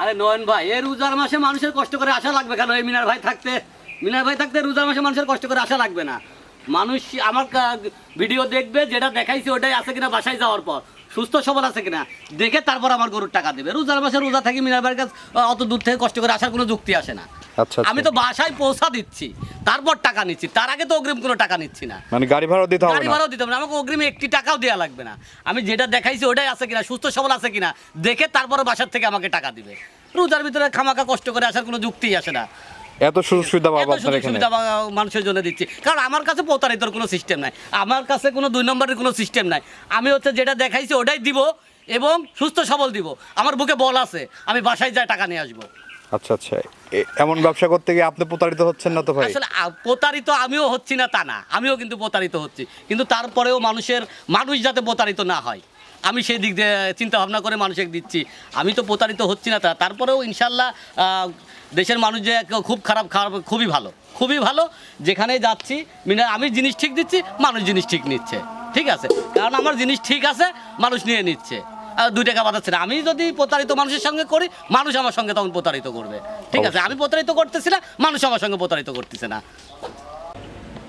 আরে নয়ন ভাই এই রোজার মাসে মানুষের কষ্ট করে আসা লাগবে কেন? এই মিনার ভাই থাকতে, মিনার ভাই থাকতে রোজার মাসে মানুষের কষ্ট করে আসা লাগবে না। মানুষ আমার ভিডিও দেখবে, যেটা দেখাইছে ওটাই আছে কিনা বাসায় যাওয়ার পর। সুস্থ সবল আছে কিনা, দেখে তারপর আমার গরুর টাকা দেবে। রোজার মাসে রোজা থাকি মিনার ভাইয়ের কাছে অত দূর থেকে কষ্ট করে আসার কোনো যুক্তি আসে না। আমি তো বাসায় পৌঁছা দিচ্ছি তারপর টাকা নিচ্ছি। তার আগে তো অগ্রিম কোনো টাকা নিচ্ছি না। মানে গাড়ি ভাড়া দিতে হবে গাড়ি ভাড়াও দিতে হবে আমাকে অগ্রিমে একটি টাকাও দেওয়া লাগবে না। আমি যেটা দেখাইছি ওটাই আছে কিনা সুস্থ সবল আছে কিনা দেখে তারপরে বাসার থেকে আমাকে টাকা দিবে। রোজার ভিতরে খামাকা কষ্ট করে আসার কোনো যুক্তিই আসে না। এত সুযোগ সুবিধা পাবো আপনার এখানে? সুবিধা মানুষের জন্য দিচ্ছি। কারণ আমার কাছে প্রতারিতর কোনো সিস্টেম নাই। আমার কাছে কোনো দুই নম্বরের কোনো সিস্টেম নাই। আমি হচ্ছে যেটা দেখাইছি ওটাই দিব এবং সুস্থ সবল দিব। আমার বুকে বল আছে আমি বাসায় যাই টাকা নিয়ে আসব। আচ্ছা আচ্ছা। এমন ব্যবসা করতে গিয়ে আপনি প্রতারিত হচ্ছেন না তো ভাই? আসলে প্রতারিত আমিও হচ্ছি না তা না। আমিও কিন্তু প্রতারিত হচ্ছি। কিন্তু তারপরেও মানুষের, মানুষ যাতে প্রতারিত না হয়, আমি সেই দিক দিয়ে চিন্তা ভাবনা করে মানুষকে দিচ্ছি। আমি তো প্রতারিত হচ্ছি না তা তারপরেও ইনশাল্লাহ দেশের মানুষ যে খুব খারাপ খারাপ, খুবই ভালো। খুবই ভালো, যেখানে যাচ্ছি, মিনা আমি জিনিস ঠিক দিচ্ছি, মানুষ জিনিস ঠিক নিচ্ছে। ঠিক আছে? কারণ আমার জিনিস ঠিক আছে, মানুষ নিয়ে নিচ্ছে। দুই টাকা বাঁধাচ্ছে না। আমি যদি প্রতারিত মানুষের সঙ্গে করি মানুষ আমার সঙ্গে তখন প্রতারিত করবে। ঠিক আছে? আমি প্রতারিত করতেছি না মানুষ আমার সঙ্গে প্রতারিত করতেছে না।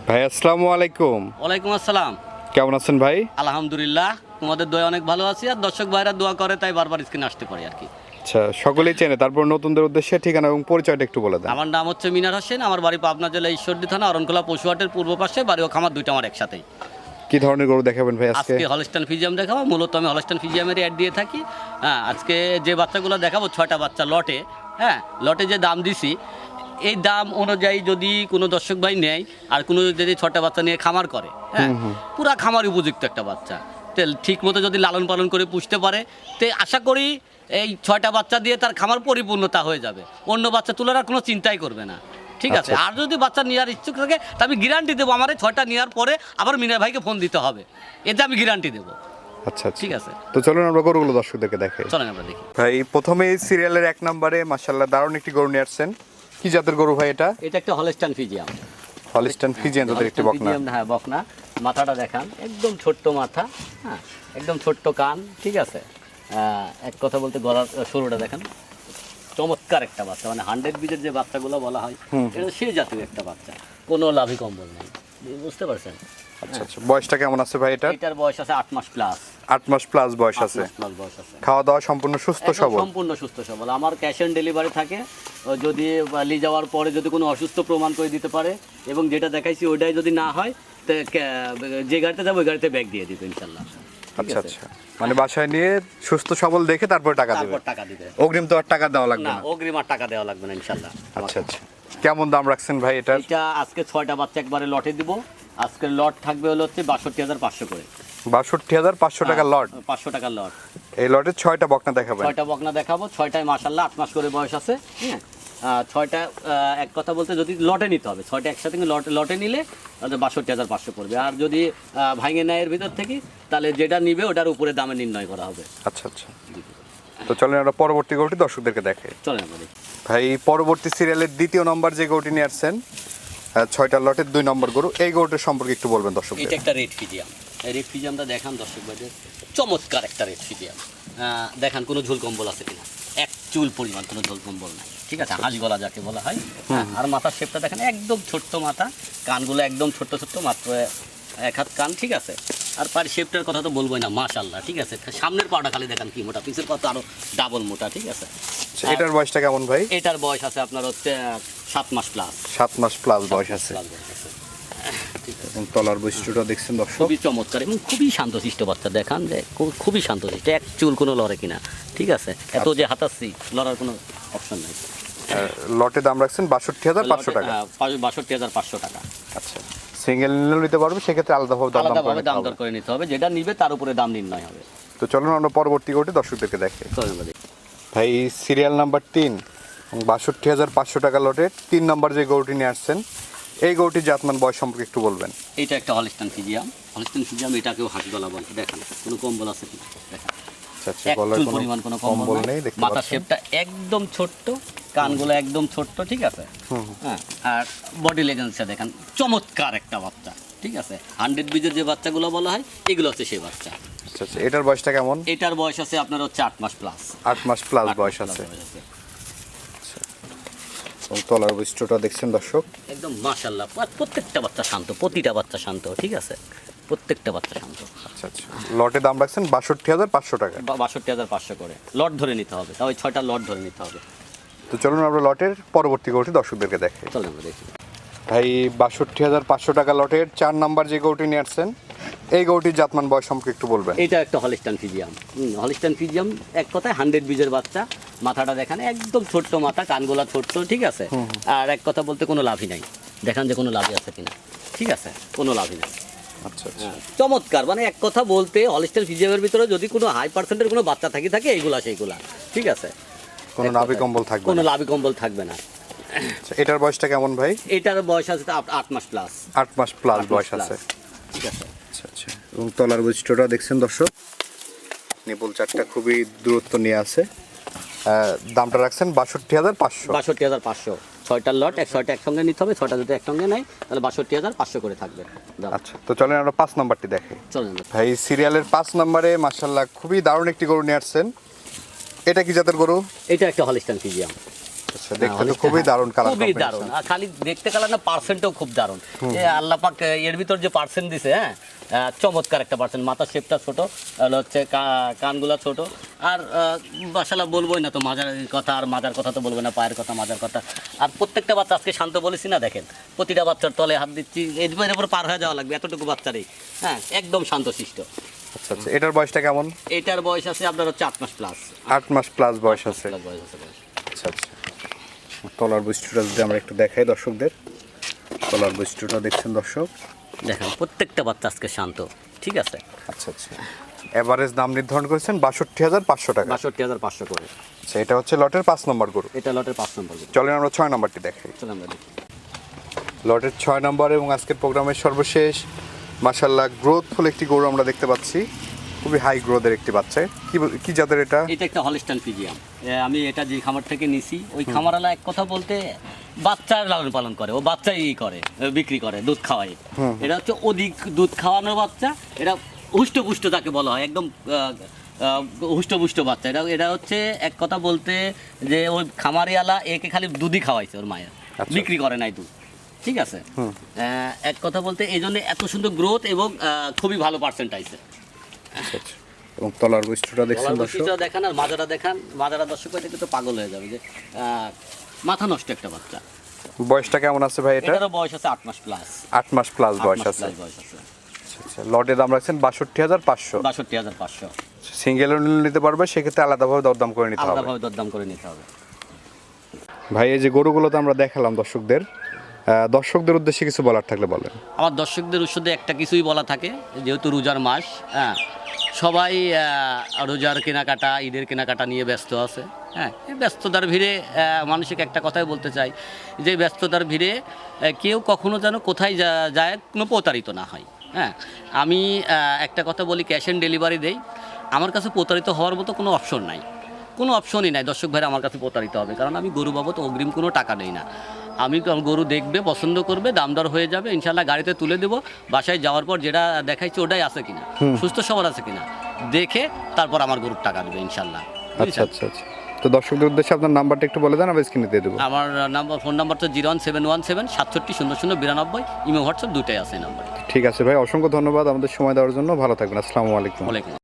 ভাই আসসালামু আলাইকুম। ওয়ালাইকুম আসসালাম। কেমন আছেন ভাই? আলহামদুলিল্লাহ তোমাদের দোয়া অনেক ভালো আছি। আর দর্শক ভাইরা দোয়া করে তাই বারবার স্ক্রিনে আসতে পারি আর কি। আচ্ছা সকলেই চেনে। তারপর নতুনদের উদ্দেশ্যে ঠিকানা এবং পরিচয়টা একটু বলে দেন। আমার নাম হচ্ছে মিনার হোসেন। আমার বাড়ি পাবনা জেলা ঈশ্বরদী থানা অরণখোলা পশুহাটের পূর্ব পাশে বাড়ি ও খামার দুইটা আমার একসাথেই। কি ধরনের গরু দেখাবেন ভাই আজকে? আজকে হলস্টান ফিজিয়াম দেখাবো মূলত আমি হলস্টান ফিজিয়ামের অ্যাড দিয়ে থাকি। হ্যাঁ আজকে যে বাচ্চাগুলো দেখাবো ছয়টা বাচ্চা লটে হ্যাঁ লটে যে দাম দিছি এই দাম অনুযায়ী যদি কোনো দর্শক ভাই নেয় আর কোনো যদি ছটা বাচ্চা নিয়ে খামার করে হ্যাঁ পুরা খামার উপযুক্ত একটা বাচ্চা। তে ঠিক মতো যদি লালন পালন করে পুষতে পারে তে আশা করি এই ছয়টা বাচ্চা দিয়ে তার খামার পরিপূর্ণতা হয়ে যাবে। অন্য বাচ্চা তোলার আর কোনো চিন্তাই করবে না। ঠিক আছে? আচ্ছা। আর যদি বাচ্চা নেওয়ার ইচ্ছুক থাকে তা আমি গ্যারান্টি দেবো। আমার ছয়টা নেওয়ার পরে আবার মিনার ভাইকে ফোন দিতে হবে। এতে আমি গ্যারান্টি দেবো। আচ্ছা আচ্ছা। ঠিক আছে? তো চলুন আমরা গরুগুলো দর্শকদেরকে দেখাই। চলেন আমরা দেখি। ভাই প্রথমেই সিরিয়ালের এক নম্বরে দারুণ একটি গরু নিয়ে আসছেন। কি জাতের গরু ভাই এটা? এটা একটা হলস্টান ফিজিয়াম হলিস্টান ফিজিয়ান জাতের একটি বকনা। ফিজিয়াম হ্যাঁ বকনা। মাথাটা দেখান। একদম ছোট্ট মাথা হ্যাঁ একদম ছোট্ট কান ঠিক আছে? এক কথা বলতে গলার শুরুটা দেখেন। চমৎকার একটা বাচ্চা মানে হান্ড্রেড বিজের যে বাচ্চাগুলো বলা হয় এটা সে জাতীয় একটা বাচ্চা কোনো লাভই কম্বল নেই। বুঝতে পারছেন? আচ্ছা আচ্ছা বয়সটা কেমন আছে ভাই এটা এটার বয়স আছে মাস প্লাস মাস প্লাস বয়স আছে। খাওয়া দাওয়া সম্পূর্ণ সুস্থ সবল? সম্পূর্ণ সুস্থ সবল। আমার ক্যাশ অন ডেলিভারি থাকে যদি লি যাওয়ার পরে যদি কোনো অসুস্থ প্রমাণ করে দিতে পারে এবং যেটা দেখাইছি ওটাই যদি না হয় যে গাড়িতে যাব ওই গাড়িতে ব্যাগ দিয়ে দিবে ইনশাল্লাহ। আচ্ছা আচ্ছা। মানে বাসায় নিয়ে সুস্থ সবল দেখে তারপর টাকা দেবে টাকা দিবে অগ্রিম তো আর টাকা দেওয়া লাগবে না অগ্রিম আর টাকা দেওয়া লাগবে না ইনশাল্লাহ আচ্ছা আচ্ছা। কেমন দাম রাখছেন ভাই এটার? এটা আজকে ছয়টা বাচ্চা একবারে লটে দিব। আজকের লট থাকবে হলো হচ্ছে বাষট্টি হাজার পাঁচশো করে। বাষট্টি হাজার পাঁচশো টাকা লট? পাঁচশো টাকার লট। এই লটে ছয়টা বকনা দেখাবো ছয়টা বকনা দেখাবো ছয়টায় মাসাল্লাহ আট মাস করে বয়স আছে হ্যাঁ। ছয়টা এক কথা বলতে যদি লটে নিতে হবে ছয়টা একসাথে লটে লটে নিলে তাহলে বাষট্টি হাজার পাঁচশো পড়বে। আর যদি ভাঙে নেয় এর ভিতর থেকে তাহলে যেটা নিবে ওটার উপরে দামে নির্ণয় করা হবে। আচ্ছা আচ্ছা। তো চলেন আমরা পরবর্তী গরুটি দর্শকদেরকে দেখে। চলেন আমরা ভাই পরবর্তী সিরিয়ালের দ্বিতীয় নম্বর যে গরুটি নিয়ে আসছেন ছয়টা লটের দুই নম্বর গরু এই গরুটির সম্পর্কে একটু বলবেন দর্শক এটা একটা রেড ফিজিয়াম রেড ফিজিয়ামটা দেখান দর্শক ভাইদের চমৎকার একটা রেড ফিজিয়াম দেখান কোনো ঝুল কম্বল আছে কিনা। এক চুল পরিমাণ কোনো ঝুল কম্বল নাই। ঠিক আছে হাঁস গলা যাকে বলা হয়। হ্যাঁ, আর মাথার শেপটা দেখেন একদম ছোট্ট মাথা। কানগুলো একদম ছোট্ট ছোট্ট মাত্র এক হাত কান ঠিক আছে? আর পার শেপটার কথা তো বলবোই না মাশাল্লাহ ঠিক আছে? সামনের পাটা খালি দেখান কি মোটা পিছের কত আরও ডাবল মোটা ঠিক আছে? আচ্ছা, এটার বয়সটা কেমন ভাই? এটার বয়স আছে আপনার হচ্ছে সাত মাস প্লাস সাত মাস প্লাস বয়স আছে। ঠিক আছে। এবং তলার বৈশিষ্ট্যটা দেখছেন দর্শক? খুবই চমৎকার এবং খুবই শান্তশিষ্ট বাচ্চা দেখান যে খুবই শান্তশিষ্ট এক চুল কোনো লড়ে কিনা ঠিক আছে? এত যে হাতাচ্ছি লড়ার কোনো অপশন নাই। লটে দাম রাখছেন বাষট্টি হাজার পাঁচশো টাকা। বাষট্টি হাজার পাঁচশো টাকা। আচ্ছা। সিঙ্গেল নিতে পারবে সেক্ষেত্রে আলাদাভাবে দাম আলাদাভাবে দাম। দর করে নিতে হবে যেটা নিবে তার উপরে দাম নির্ণয় হবে। তো চলুন আমরা পরবর্তী গরুটি দর্শকদেরকে দেখে। ভাই সিরিয়াল নাম্বার তিন বাষট্টি হাজার পাঁচশো টাকা লটের তিন নম্বর যে গরুটি নিয়ে আসছেন এই গরুটির জাতমান বয়স সম্পর্কে একটু বলবেন। এইটা একটা হলিস্টান ফিজিয়াম। হলিস্টান ফিজিয়াম এটাকেও হাঁস গলা বলে। দেখেন কোনো কম্বল আছে কিনা? দেখেন। এক গলায় চুল কোনো পরিমাণ কোনো কম্বল কম্বল নেই। নেই মাথার শেপটা একদম ছোট্ট কানগুলো একদম ছোট্ট ঠিক আছে? হ্যাঁ আর বডি লেগেন্সটা দেখেন চমৎকার একটা বাচ্চা ঠিক আছে? হান্ড্রেড বিজের যে বাচ্চাগুলো বলা হয় এগুলো হচ্ছে সেই বাচ্চা। আচ্ছা এটার বয়সটা কেমন? এটার বয়স আছে আপনার হচ্ছে আট মাস প্লাস আট মাস প্লাস বয়স আছে। আচ্ছা। তলার বৈশিষ্ট্যটা দেখছেন দর্শক? একদম মাশাল্লাহ প্রত্যেকটা বাচ্চা শান্ত প্রতিটা বাচ্চা শান্ত ঠিক আছে? প্রত্যেকটা বাচ্চা শান্ত আচ্ছা আচ্ছা। লটে দাম রাখছেন বাষট্টি হাজার পাঁচশো টাকা। বাষট্টি হাজার পাঁচশো করে। লট ধরে নিতে হবে। তাও ওই ছয়টা লট ধরে নিতে হবে। তো চলুন আমরা লটের পরবর্তী গরুটি দর্শকদেরকে দেখে চলো আমরা দেখি। ভাই বাষট্টি হাজার পাঁচশো টাকা লটের চার নাম্বার যে গরুটি নিয়ে আসছেন এই গরুটির জাতমান বয়স সম্পর্কে একটু বলবেন। এটা একটা হলিস্টান ফিজিয়াম। হলিস্টান ফিজিয়াম এক কথায় হান্ড্রেড বীজের বাচ্চা। মাথাটা দেখান একদম ছোট্ট মাথা কানগুলা ছোট্ট ঠিক আছে? আর এক কথা বলতে কোনো লাভই নাই। দেখান যে কোনো লাভই আছে কিনা। ঠিক আছে? কোনো লাভই নাই। চমৎকার মানে এক কথা বলতে হলিস্টান ফিজিয়ামের ভিতরে যদি কোনো হাই পার্সেন্টের কোনো বাচ্চা থাকি থাকে এইগুলা সেইগুলা। ঠিক আছে? কোনো কথায়। কম্বল থাকবে কোনো। লাভি কম্বল থাকবে না। আচ্ছা, এটার বয়সটা কেমন ভাই? এটার বয়স আছে আট মাস প্লাস আট মাস প্লাস বয়স আছে। ঠিক আছে। আচ্ছা আচ্ছা। এবং তলার বৈশিষ্ট্যটা দেখছেন দর্শক? নিপুল চারটা খুবই দূরত্ব নিয়ে আছে। দামটা রাখছেন বাষট্টি হাজার পাঁচশো। বাষট্টি হাজার পাঁচশো। ছয়টার লট এক ছয়টা একসঙ্গে নিতে হবে ছয়টা যদি একসঙ্গে নেয় তাহলে বাষট্টি হাজার পাঁচশো করে থাকবে। আচ্ছা তো চলেন আমরা পাঁচ নম্বরটি দেখে। চলেন ভাই সিরিয়ালের পাঁচ নম্বরে মার্শাল্লাহ খুবই দারুণ একটি গরু নিয়ে আসছেন। এটা কি জাতের গরু? এটা একটা হলিস্টান ফিজিয়াম। আচ্ছা দেখতে তো খুবই দারুণ কালার খুবই দারুণ। আর খালি দেখতে কালার না পার্সেন্টও খুব দারুণ। এ আল্লাহ পাক এর ভিতর যে পার্সেন্ট দিছে হ্যাঁ চমৎকার একটা পার্সেন্ট মাথার শেপটা ছোট হচ্ছে কানগুলা ছোট। আর বাসালা বলবোই না তো মাজার কথা আর মাজার কথা তো বলব না পায়ের কথা মাজার কথা। আর প্রত্যেকটা বাচ্চা আজকে শান্ত বলেছি না দেখেন? প্রতিটা বাচ্চার তলে হাত দিচ্ছি এর উপর পার হয়ে যাওয়া লাগবে এতটুকু বাচ্চারই। হ্যাঁ একদম শান্তশিষ্ট। আচ্ছা আচ্ছা এটার বয়সটা কেমন? এটার বয়স আছে আপনার হচ্ছে আট মাস প্লাস আট মাস প্লাস বয়স আছে। আচ্ছা আচ্ছা। তলার বৈশিষ্ট্যটা যদি আমরা একটু দেখাই দর্শকদের। তলার বৈশিষ্ট্যটা দেখছেন দর্শক। দেখেন প্রত্যেকটা বাচ্চা আজকে শান্ত ঠিক আছে? আচ্ছা আচ্ছা। এভারেজ দাম নির্ধারণ করেছেন বাষট্টি হাজার পাঁচশো টাকা। বাষট্টি হাজার পাঁচশো করে। আচ্ছা এটা হচ্ছে লটের পাঁচ নম্বর গরু। এটা লটের পাঁচ নম্বর চলেন আমরা ছয় নম্বরটি দেখাই। চলো আমরা দেখি। লটের ছয় নম্বর এবং আজকের প্রোগ্রামের সর্বশেষ মাসাল্লাহ গ্রোথফুল একটি গরু আমরা দেখতে পাচ্ছি। খুবই হাই গ্রোথের একটি বাচ্চা। কি কি জাতের এটা? এটা একটা হলিস্টান ফিজিয়াম আমি এটা যে খামার থেকে নিছি ওই খামারওয়ালা এক কথা বলতে বাচ্চার লালন পালন করে ও বাচ্চাই ই করে বিক্রি করে দুধ খাওয়াই এটা হচ্ছে অধিক দুধ খাওয়ানোর বাচ্চা এটা হুষ্টপুষ্ট তাকে বলা হয় একদম হুষ্টপুষ্ট বাচ্চা। এটা এটা হচ্ছে এক কথা বলতে যে ওই খামারিওয়ালা একে খালি দুধই খাওয়াইছে ওর মায়ের। আচ্ছা। বিক্রি করে নাই দুধ। ঠিক আছে? এক কথা বলতে এই জন্য এত সুন্দর গ্রোথ এবং খুবই ভালো পার্সেন্ট আইছে এবং তলার বৈশিষ্ট্যটা দেখছেন দেখান আর মাজারা দেখান। মাজারা দর্শক দেখে তো পাগল হয়ে যাবে যে মাথা নষ্ট একটা বাচ্চা। বয়সটা কেমন আছে ভাই এটা বয়স আছে আট মাস প্লাস আট মাস প্লাস বয়স আছে। আচ্ছা আচ্ছা। লটের দাম রাখছেন বাষট্টি হাজার পাঁচশো। বাষট্টি হাজার পাঁচশো। সিঙ্গেল নিতে পারবে সেক্ষেত্রে আলাদাভাবে দরদাম করে নিতে হবে। আলাদাভাবে দরদাম করে নিতে হবে। ভাই এই যে গরুগুলো তো আমরা দেখালাম দর্শকদের। দর্শকদের উদ্দেশ্যে কিছু বলার থাকলে বলেন। আমার দর্শকদের উৎসদে একটা কিছুই বলা থাকে, যেহেতু রোজার মাস হ্যাঁ। সবাই রোজার কেনাকাটা, ঈদের কেনাকাটা নিয়ে ব্যস্ত আছে হ্যাঁ। ব্যস্ততার ভিড়ে মানুষকে একটা কথাই বলতে চাই, যে ব্যস্ততার ভিড়ে কেউ কখনো যেন কোথায় যায় কোনো প্রতারিত না হয় হ্যাঁ। আমি একটা কথা বলি, ক্যাশ অন ডেলিভারি দেই। আমার কাছে প্রতারিত হওয়ার মতো কোনো অপশন নাই। কোনো অপশনই নাই, দর্শক ভাইরা আমার কাছে প্রতারিত হবে, কারণ আমি গরু বাবদ অগ্রিম কোনো টাকা নেই না। আমি গরু দেখবে পছন্দ করবে দাম দর হয়ে যাবে ইনশাল্লাহ গাড়িতে তুলে দেবো। বাসায় যাওয়ার পর যেটা দেখাইছে ওটাই আছে কিনা। সুস্থ সবল আছে কিনা। দেখে তারপর আমার গরুর টাকা দেবে ইনশাল্লাহ আচ্ছা আচ্ছা আচ্ছা। তো দর্শকদের উদ্দেশ্যে আপনার নাম্বারটা একটু বলে দেন আমি স্ক্রিনে দিয়ে দেবো। আমার নাম্বার ফোন নাম্বার তো zero one seven one seven সাতষট্টি শূন্য শূন্য বিরানব্বই। ইমো হোয়াটসঅ্যাপ দুটাই আছে নাম্বারে। ঠিক আছে ভাই অসংখ্য ধন্যবাদ আমাদের সময় দেওয়ার জন্য। ভালো থাকবেন আসসালামু আলাইকুম।